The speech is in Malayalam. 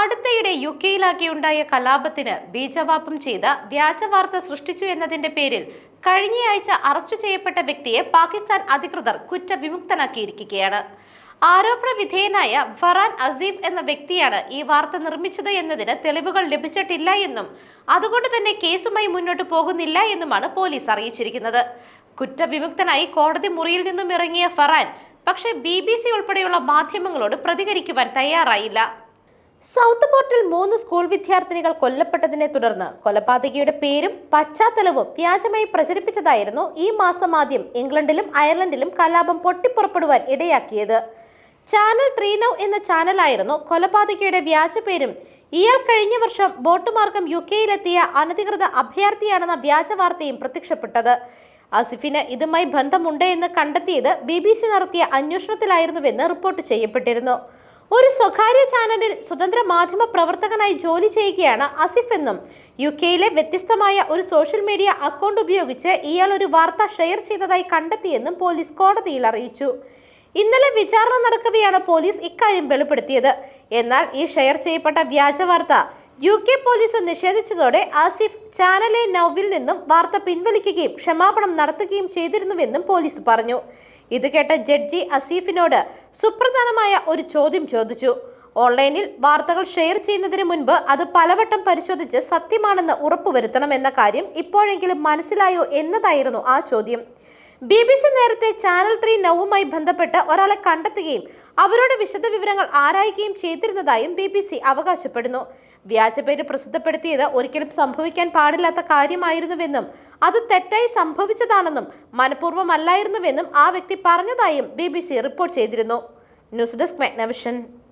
അടുത്തയിടെ യു കെയിലാകെയുണ്ടായ കലാപത്തിന് ബീജവാപം ചെയ്ത വ്യാജവാർത്ത സൃഷ്ടിച്ചു എന്നതിന്റെ പേരിൽ കഴിഞ്ഞയാഴ്ച അറസ്റ്റ് ചെയ്യപ്പെട്ട വ്യക്തിയെ പാകിസ്ഥാൻ അധികൃതർ കുറ്റവിമുക്തനാക്കിയിരിക്കുകയാണ്. ആരോപണ വിധേയനായ ഫറാൻ അസീഫ് എന്ന വ്യക്തിയാണ് ഈ വാർത്ത നിർമ്മിച്ചത് എന്നതിന് തെളിവുകൾ ലഭിച്ചിട്ടില്ല എന്നും അതുകൊണ്ട് തന്നെ കേസുമായി മുന്നോട്ട് പോകുന്നില്ല എന്നുമാണ് പോലീസ് അറിയിച്ചിരിക്കുന്നത്. കുറ്റവിമുക്തനായി കോടതി മുറിയിൽ നിന്നും ഇറങ്ങിയ ഫറാൻ പക്ഷേ ബി ബി സി ഉൾപ്പെടെയുള്ള മാധ്യമങ്ങളോട് പ്രതികരിക്കുവാൻ തയ്യാറായില്ല. സൗത്ത് പോർട്ടിൽ മൂന്ന് സ്കൂൾ വിദ്യാർത്ഥിനികൾ കൊല്ലപ്പെട്ടതിനെ തുടർന്ന് കൊലപാതകിയുടെ പേരും പശ്ചാത്തലവും വ്യാജമായി പ്രചരിപ്പിച്ചതായിരുന്നു ഈ മാസം ആദ്യം ഇംഗ്ലണ്ടിലും അയർലൻഡിലും കലാപം പൊട്ടിപ്പുറപ്പെടുവാൻ ഇടയാക്കിയത്. ചാനൽ ത്രീ നൗ എന്ന ചാനലായിരുന്നു കൊലപാതകിയുടെ വ്യാജ പേരും. ഇയാൾ കഴിഞ്ഞ വർഷം ബോട്ട് മാർഗം യു കെയിലെത്തിയ അനധികൃത അഭയാർത്ഥിയാണെന്ന വ്യാജ വാർത്തയും പ്രത്യക്ഷപ്പെട്ടത്. അസിഫിന് ഇതുമായി ബന്ധമുണ്ട് എന്ന് കണ്ടെത്തിയത് ബി ബി സി നടത്തിയ അന്വേഷണത്തിലായിരുന്നുവെന്ന് റിപ്പോർട്ട് ചെയ്യപ്പെട്ടിരുന്നു. ഒരു സ്വകാര്യ ചാനലിൽ സ്വതന്ത്ര മാധ്യമ പ്രവർത്തകനായി ജോലി ചെയ്യുകയാണ് അസിഫ് എന്നും. യു കെയിലെ വ്യത്യസ്തമായ ഒരു സോഷ്യൽ മീഡിയ അക്കൗണ്ട് ഉപയോഗിച്ച് ഇയാൾ ഒരു വാർത്ത ഷെയർ ചെയ്തതായി കണ്ടെത്തിയെന്നും പോലീസ് കോടതിയിൽ അറിയിച്ചു. ഇന്നലെ വിചാരണ നടക്കവെയാണ് പോലീസ് ഇക്കാര്യം വെളിപ്പെടുത്തിയത്. എന്നാൽ ഈ ഷെയർ ചെയ്യപ്പെട്ട വ്യാജ വാർത്ത യു കെ പോലീസ് നിഷേധിച്ചതോടെ ആസിഫ് ചാനലെ നൌവിൽ നിന്നും വാർത്ത പിൻവലിക്കുകയും ക്ഷമാപണം നടത്തുകയും ചെയ്തിരുന്നുവെന്നും പോലീസ് പറഞ്ഞു. ഇത് കേട്ട ജഡ്ജി അസീഫിനോട് സുപ്രധാനമായ ഒരു ചോദ്യം ചോദിച്ചു. ഓൺലൈനിൽ വാർത്തകൾ ഷെയർ ചെയ്യുന്നതിന് മുൻപ് അത് പലവട്ടം പരിശോധിച്ച് സത്യമാണെന്ന് ഉറപ്പുവരുത്തണം എന്ന കാര്യം ഇപ്പോഴെങ്കിലും മനസ്സിലായോ എന്നതായിരുന്നു ആ ചോദ്യം. ബി ബി സി നേരത്തെ ചാനൽ ത്രീ നൗവുമായി ബന്ധപ്പെട്ട് ഒരാളെ കണ്ടെത്തുകയും അവരുടെ വിശദവിവരങ്ങൾ ആരായുകയും ചെയ്തിരുന്നതായും ബി ബി സി അവകാശപ്പെടുന്നു. വ്യാജപേര് പ്രസിദ്ധപ്പെടുത്തിയത് ഒരിക്കലും സംഭവിക്കാൻ പാടില്ലാത്ത കാര്യമായിരുന്നുവെന്നും അത് തെറ്റായി സംഭവിച്ചതാണെന്നും മനഃപൂർവമല്ലായിരുന്നുവെന്നും ആ വ്യക്തി പറഞ്ഞതായും ബി റിപ്പോർട്ട് ചെയ്തിരുന്നു. News desk മെഗ്നവിഷൻ.